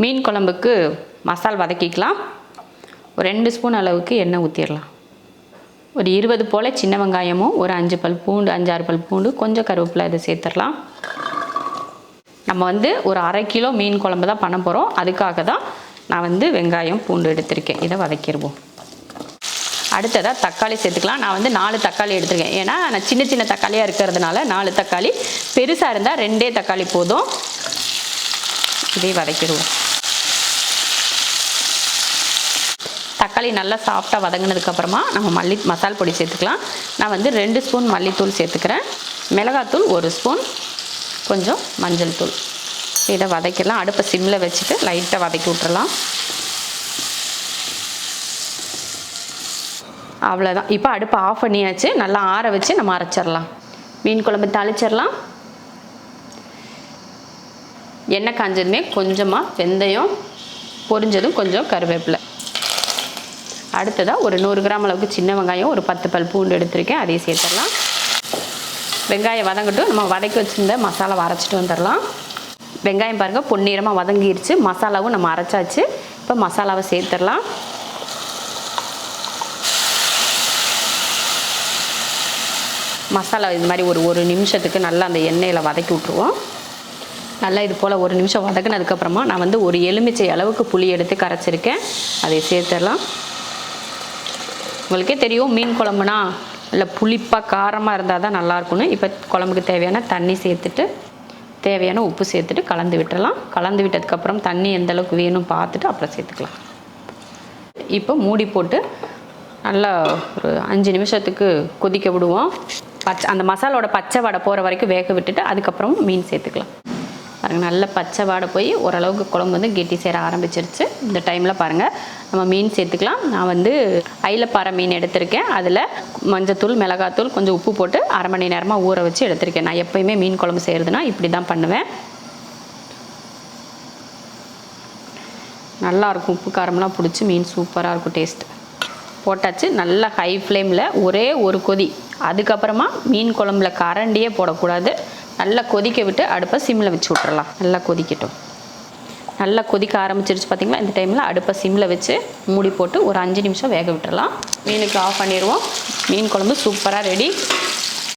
மீன் குழம்புக்கு மசால் வதக்கிக்கலாம். ஒரு ரெண்டு ஸ்பூன் அளவுக்கு எண்ணெய் ஊற்றிடலாம் ஒரு இருபது போல் சின்ன வெங்காயமும் ஒரு அஞ்சு பல் பூண்டு அஞ்சாறு பல் பூண்டு கொஞ்சம் கருவேப்பிலை இதை சேர்த்துடலாம். நம்ம வந்து ஒரு அரை கிலோ மீன் குழம்பு தான் பண்ண போகிறோம் அதுக்காக தான் நான் வந்து வெங்காயம் பூண்டு எடுத்திருக்கேன். இதை வதக்கிடுவோம். அடுத்ததாக தக்காளி சேர்த்துக்கலாம். நான் வந்து நாலு தக்காளி எடுத்திருக்கேன். ஏன்னா நான் சின்ன சின்ன தக்காளியாக இருக்கிறதுனால நாலு தக்காளி பெருசாக இருந்தால் ரெண்டே தக்காளி போதும். இதை வதக்கிடுவோம். தக்காளி நல்லா சாஃப்டாக வதங்கினதுக்கப்புறமா நம்ம மல்லி மசால் பொடி சேர்த்துக்கலாம். நான் வந்து ரெண்டு ஸ்பூன் மல்லித்தூள் சேர்த்துக்கிறேன். மிளகாத்தூள் ஒரு ஸ்பூன் கொஞ்சம் மஞ்சள் தூள். இதை வதக்கிடலாம். அடுப்பை சிம்மில் வச்சுட்டு லைட்டாக வதக்கி விட்டுறலாம். அவ்வளோதான் இப்போ அடுப்பை ஆஃப் பண்ணியாச்சு. நல்லா ஆற வச்சு நம்ம அரைச்சிடலாம். மீன் குழம்பு தாளிச்சிடலாம். எண்ணெய் காஞ்சதுமே கொஞ்சமாக வெந்தயம் பொரிஞ்சதும் கொஞ்சம் கருவேப்பிலை. அடுத்ததாக ஒரு நூறு கிராம் அளவுக்கு சின்ன வெங்காயம் ஒரு பத்து பல் பூண்டு எடுத்திருக்கேன். அதையும் சேர்த்துடலாம். வெங்காயம் வதங்கட்டும். நம்ம வதக்கி வச்சுருந்த மசாலா அரைச்சிட்டு வந்துடலாம். வெங்காயம் பாருங்கள் பொன்னிறமாக வதங்கிருச்சு. மசாலாவும் நம்ம அரைச்சாச்சு. இப்போ மசாலாவை சேர்த்துடலாம். மசாலா இது மாதிரி ஒரு ஒரு நிமிஷத்துக்கு நல்லா அந்த எண்ணெயில் வதக்கி விட்ருவோம் நல்லா இது போல் ஒரு நிமிஷம் வதக்குனதுக்கப்புறமா நான் வந்து ஒரு எலுமிச்சை அளவுக்கு புளி எடுத்து கரைச்சிருக்கேன். அதை சேர்த்துடலாம். உங்களுக்கே தெரியும் மீன் குழம்புனா இல்லை புளிப்பாக காரமாக இருந்தால் தான் நல்லாயிருக்கும்னு இப்போ குழம்புக்கு தேவையான தண்ணி சேர்த்துட்டு தேவையான உப்பு சேர்த்துட்டு கலந்து விட்டுடலாம். கலந்து விட்டதுக்கப்புறம் தண்ணி எந்த அளவுக்கு வேணும் பார்த்துட்டு அப்புறம் சேர்த்துக்கலாம். இப்போ மூடி போட்டு நல்லா ஒரு அஞ்சு நிமிஷத்துக்கு கொதிக்க விடுவோம். பச்சை அந்த மசாலோட பச்சை வடை போகிற வரைக்கும் வேக விட்டுட்டு அதுக்கப்புறம் மீன் சேர்த்துக்கலாம். பாருங்கள் நல்ல பச்சை வாடை போய் ஓரளவுக்கு குழம்பு வந்து கெட்டி சேர ஆரம்பிச்சிருச்சு. இந்த டைமில் பாருங்கள் நம்ம மீன் சேர்த்துக்கலாம். நான் வந்து ஐலப்பாறை மீன் எடுத்திருக்கேன். அதில் மஞ்சத்தூள் மிளகாத்தூள் கொஞ்சம் உப்பு போட்டு அரை மணி நேரமாக ஊற வச்சு எடுத்திருக்கேன். நான் எப்போயுமே மீன் குழம்பு செய்கிறதுனா இப்படி தான் பண்ணுவேன். நல்லாயிருக்கும். உப்பு காரம்லாம் பிடிச்சி மீன் சூப்பராக இருக்கும் டேஸ்ட். போட்டாச்சு நல்லா ஹை ஃப்ளேமில் ஒரே ஒரு கொதி. அதுக்கப்புறமா மீன் குழம்புல கரண்டியே போடக்கூடாது. நல்லா கொதிக்க விட்டு அடுப்பை சிம்மில் வச்சு விட்றலாம் நல்லா கொதிக்கட்டும். நல்லா கொதிக்க ஆரம்பிச்சிருச்சு பார்த்திங்களா இந்த டைமில் அடுப்பை சிம்மில் வச்சு மூடி போட்டு ஒரு அஞ்சு நிமிஷம் வேக விட்டுறலாம். மீனுக்கு ஆஃப் பண்ணிடுவோம். மீன் குழம்பு சூப்பராக ரெடி